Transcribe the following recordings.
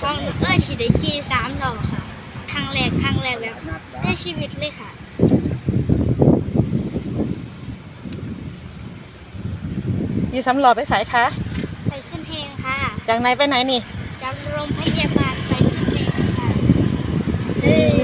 ของเอ้ยฉีได้ขี่สามรอบค่ะครั้งแรกครั้งแรกแบบในชีวิตเลยค่ะมีสำรอไปใส่คะไปขึ้นเพลงค่ะจากไหนไปไหนนี่จากโรงพยาบาลไปขึ้นเพลงค่ะเออ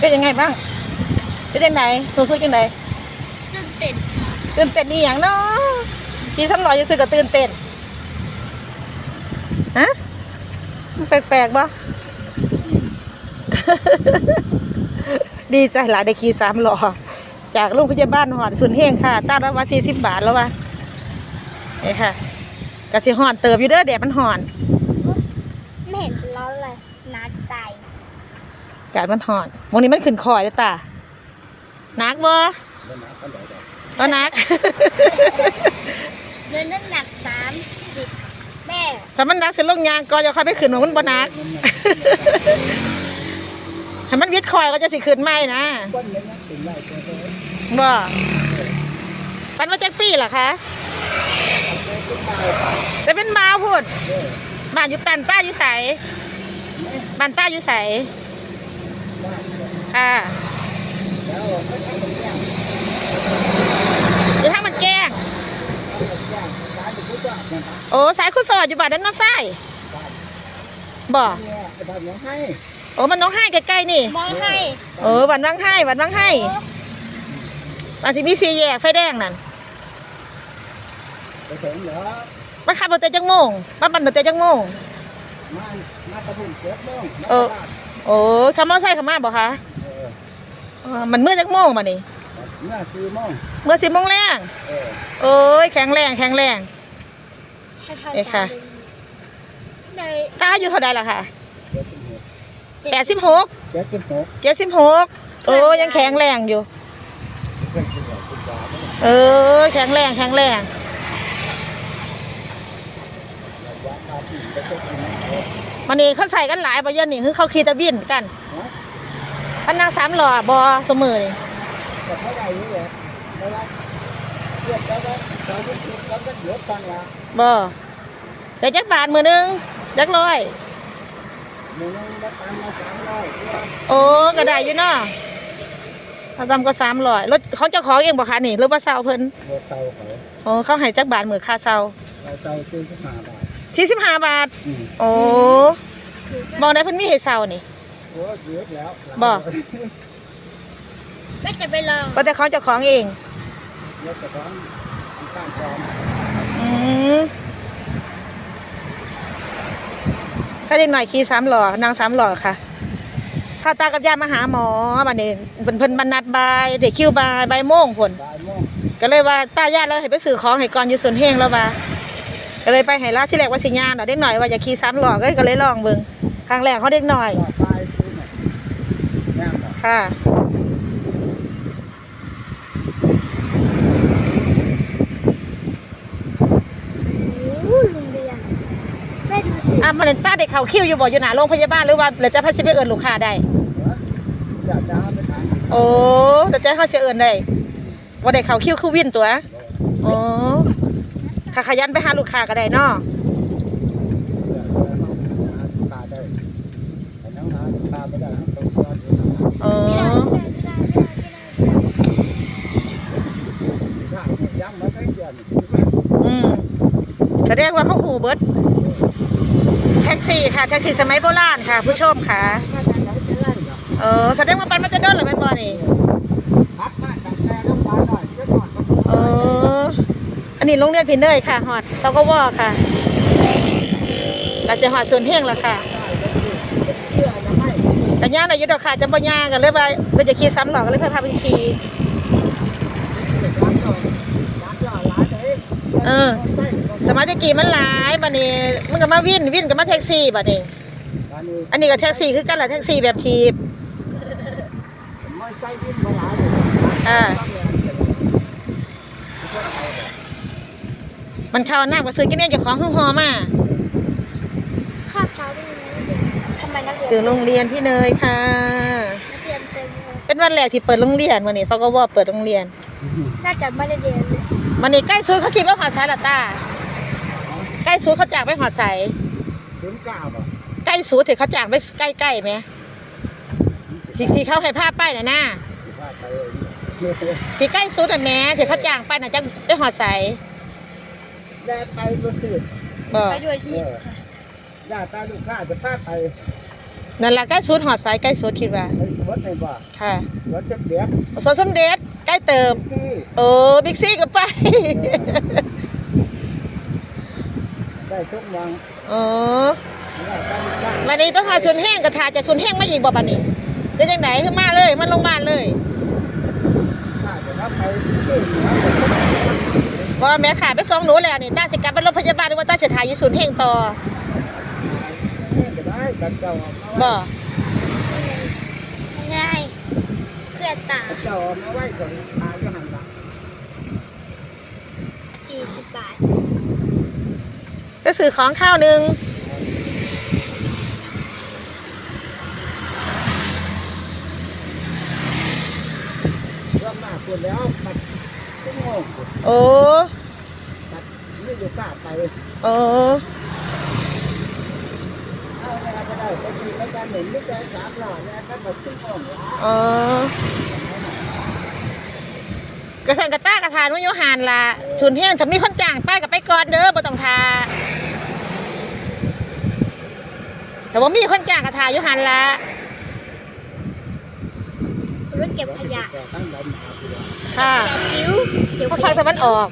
เป็นยังไงบ้างเป็นยังไงรู้สึกยังไงตื่นเต้นค่ะตื่นเต้นนี่อย่างเนาะพี่สำรอจะซื้อก็ตื่นเต้นฮะมันแปลกๆบ่ดีใจหลายได้ขี่สามล้อจากโรงพยาบาลหอดสุนย์เฮงค่ะต้านรับว่าสี่สิบบาทแล้ววะนี่ค่ะกสิหอนเติบอยู่เด้อแดดมันหอน ไม่เห็นเราเลยนัดใจ กาดมันหอนวงนี้มันขึ้นคอยแล้วตาหนักบ่ก็นักเดินน้ำหนักสามสิบแม่ถ้ามันนักเส้นลงยางก็จะค่อยไปขึ้นว่ามันบ่นักให้มันวิดคอยก็จะสิขึ้นไม่นะบ่ปันว่าจักปีเหรอคะแต่เป็นมาพูดบ้านอยู่ตันต้าอยู่ใสบ้านต้าอยู่ใส ค่ะอยู่ทางมันแกล้งโอ้สายคุณสวัสดิ์อยู่บ้านนั้นเน้องไส้บ่โอ้มันน้องให้ใกล้ๆนี่มองให้เออวันวังให้วันวังให้วันที่มีสีแยกไฟแดงนั่นมาขับรถเตะจังโมงมาปั่นรถเตะจังโมงเออโอ้ขามอไซค์ขามาบอกคะเออ มันเมื่อจังโมงมานี่เมื่อสี่โมงเมื่อสิบโมงแรงเออโอ้ยแข็งแรงแข็งแรง ให้เท่าเอ้ยค่ะ ในตาอายู่เท่าใดล่ะค่ะเจ็ดสิบหกแปดสิบหกเจ็ดสิบหกเจ็ดสิบหกโอ้ยังแข็งแรงอยู่ เพื่อนคุณบอกคุณบาทเออแข็งแรงแข็งแรงว่าตาที่ไปเช็คนะมันนี่เขาใส่กันหลายบะเย็นนี่คือเขาขี่ตะบินกัน พันนางสามหล่อบอเสมอนี่แต่เท่าไหร่นี่แหละไม่ว่าเทียบแล้วก็ตอนที่คิดแล้วก็เดือดตังละบอแต่จักบาทมือหนึงจักร้อยหนึ่งแล้วตามมาสามร้อยตัวโอ้ก็ได้อยู่เนาะเขาทำก็สามร้อยรถเขาเจ้าของเองบอกคะนี่หรือว่าเซาเพิ่นโบเตาเขาโอ้เขาให้จักบาทมือค่าเซาเราเตาซื้อขึ้นมาบาทสี่สิบห้าบาท อืมโอ้มองได้เพิ่นมีให้เซานี่ โอ้เดือดแล้วบ่แม่จะไปลองว่าแต่เขาเจ้าของเองรถกระท้องข้างจอมอืมก็เด็กหน่อยขี่สามหล่อนางสามหล่อค่ะพาตากับยายมาหาหมอบัดนี้เพิ่นเพิ่นบรรนัดบายเด็กคิวบายบายโมงผลบ่ายโมงก็เลยว่าตาญาติแล้วให้ไปซื้อของให้ก่อนอยู่สวนเฮงแล้วว่าก็เลยไปให้ลาที่แรกว่าสิญาณเนาะเด็กหน่อยว่าอย่าขี่สามหล่อก็เลยก็เลยลองเบิ่งครั้งแรกเขาเด็กหน่อยก็ตายซื้อหน่อยแม่บอก ค่ะโอ้ลุงเดือนแม่ดูสิอะมาเล่นตาเด็กเขาคิวอยู่บ่อยู่หน้าโรงพยาบาลหรือว่าเราจะพาสิไปเอิ้นลูกค้าได้ อยากจะเอาไปทานโอ้แต่จะเขาสิเอิ้นได้ว่าได้เขาคิวคือวินตัว โอ้ถ้าขยันไปหาลูกค้าก็ได้เนาะ ตาได้แต่น้องหาตาไม่ได้ต้องรอดู โอ้ ไม่ได้ไม่ได้ไม่ได้ไม่ได้ไม่ได้ นะย้ำมาทั้งเดือน อืมแสดงว่าเขาหูเบิดแท็กซี่ค่ะแท็กซี่สมัยโบราณค่ะ ผู้ชมค่ะถ้าการไหนจะเออแสดงว่าปันมันจะเดินหรือเป็นบ่นี่พักมาตั้งแต่น้องปลาหน่อยก็ก่อนก็เอออันนี้โรงเรียนพินเนยค่ะฮอดเซากวอค่ะกาเสียหอดส่วนเฮงแล้วค่ะเพื่ะไม่กันย่างอะไรยุดอกค่ะจะบ่ย่างกันเลยว่าเป็นจะขี่ซ้ำหรอกก็เลยพาพาไปขี่ ร้านก่อนร้านก่อนร้านไหน เออ สมัยตะกี้มันหลายบัดนี้มันก็มาวินวินก็มาแท็กซี่บัดนี้ร้านนี้อันนี้ก็แท็กซี่คือกันแหละแท็กซี่แบบทีบ ไม่ใช่ยิ่งมาหลายเลยอ่า มันเข้าหน้าก็ซื้อกินเนี่ยเจ้าของห้องหอมาคาบเช้าได้ไหมเดือนทำำไมนักเรียนถึงโรงเรียนพี่เนยค่ะ นักเรียนเต็มเลยเป็นวันแรกที่เปิดโรงเรียนวันนี้ซกวเปิดโรงเรียน น่าจะไม่ได้เรียนเลย วันนี้ใกล้สุดเขาคิดว่าหอดสายละตาใกล้สุดเขาจากไปหอดสายถึงเก้าบ่ใกล้สุดที่เขาจากไปใกล้ๆไหมที่ที่เขาให้ภาพไปน่ะนะสิพาไปเลยที่ใกล้สุดน่ะแม่ที่เขาจ้างไปน่ะจังไปหอดสายแด่ไปบ่คือบ่ไปด้วยที่ญาติตาลูกค้าจะพาไปนั่นล่ะใกล้สุดหอดสายใกล้สุดคิดว่าไปสวนในบ่ค่ะสวนจักเดียกสวนสมเด็จใก ล้เติม ที่โอ้บิ๊กซี่ก็ไป ได้ทุกอย่างอ๋อได้ตาลูกค้าวันนี้ไปหาสุนแห้งก็ทาจะสุนแห้งมาอีกบ่บัดนี้เดี๋ยวจังไหนขึ้นมาเลยมันลงบ้านเลยถ้าจะรับไปที่เหนือว่าแม่ขาไปส่งหนูแล้วนี่ตาสิกลับไปโรงพยาบาลหรือว่าตาสิทายอยู่ศูนย์แห้งต่อก็ได้กันเจ้าออกมาบ่ไว้ง่ายเพื่อน ตาเจ้าออกมาไว้ก่อนตาก็หันหลังสี่สิบบาทไปซื้อของข้าวหนึงรอบหน้าคนแล้วมันต้องงงโอ้มันไม่อยู่กล้าไปโอ้เอาเวลาก็ได้ไปกินแล้วกันหนึ่งไม่ใจสามหล่อเนี่ยก็หมดขึ้นห้องแล้วเออ กระสันกระต้ากระทานว่าโยหานล่ะศูนย์แห้งถ้ามีคนจ้างไปกับไปก่อนเด้อบ่ต้องทาแต่ว่ามีคนจ้างกระทาอยู่หันละรถเก็บขยะแต่ตั้งแต่มาคือค่ะขยะจิ๋วเก็บภาคขทางยะตะวันออก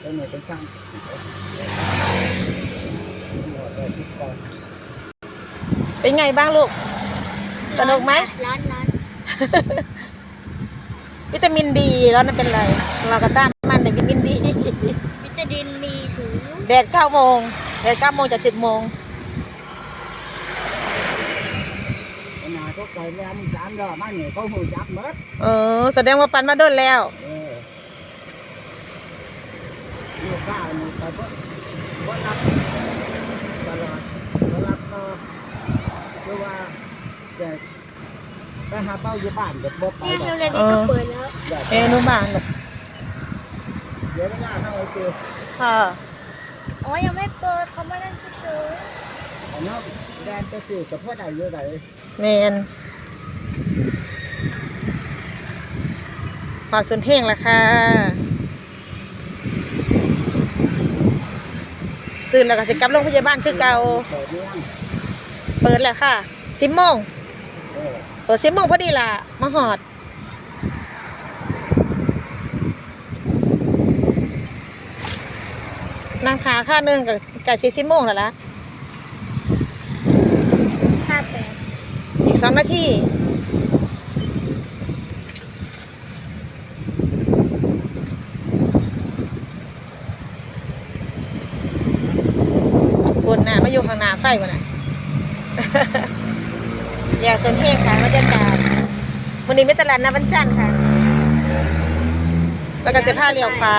เป็นไงเป็นช่างเป็นไงบ้างลูก สนุกไหมร้อนร้อน วิตามินดีแล้วนั่นเป็นไร เราก็ตามมันในวิตามินดีวิตามินมีสูงแดดเก้าโมงแดดเก้าโมงจากสิบโมงขนาดก็ไก่แลนสามหล่อมาเนี่ยเขาหูจับหมดเออแสดงว่าปันมาโดนแล้วเไปหาเป้าอยู่บ้านเด็กบ่ไปเนี่ยหรอกโรงเรียนนี้ก็เปิดแล้วเอนุบาลลูกเดี๋ยวไม่น่าเข้าไปเจอค่ะ อ๋อ ยังไม่เปิดเขามาเล่นเฉยอันนั้นแดนไปซื้อกับพ่อใดเยอะใดเมนพอสุนเพ่งแล้วค่ะ ซื้อแล้วก็สิกลับโรงพยาบาลคือเก่า เปิดเรื่อง เปิดแล้วค่ะสิบโมง เออเปิดสิบโมงพอดีล่ะ มาหอด นางขาข้าวหนึ่งกับกับสี่สิบโมงแล้วละๆห้าแปดอีกสองนาทีบนหน้ามาอยู่ข้างหน้าไฟวะน่ะ อยากสนเทงค่ะบรรยากาศวันนี้ไม่ตลาดนะวันจันทร์ค่ะแล้วก็เสื้อผ้าเรียวขวา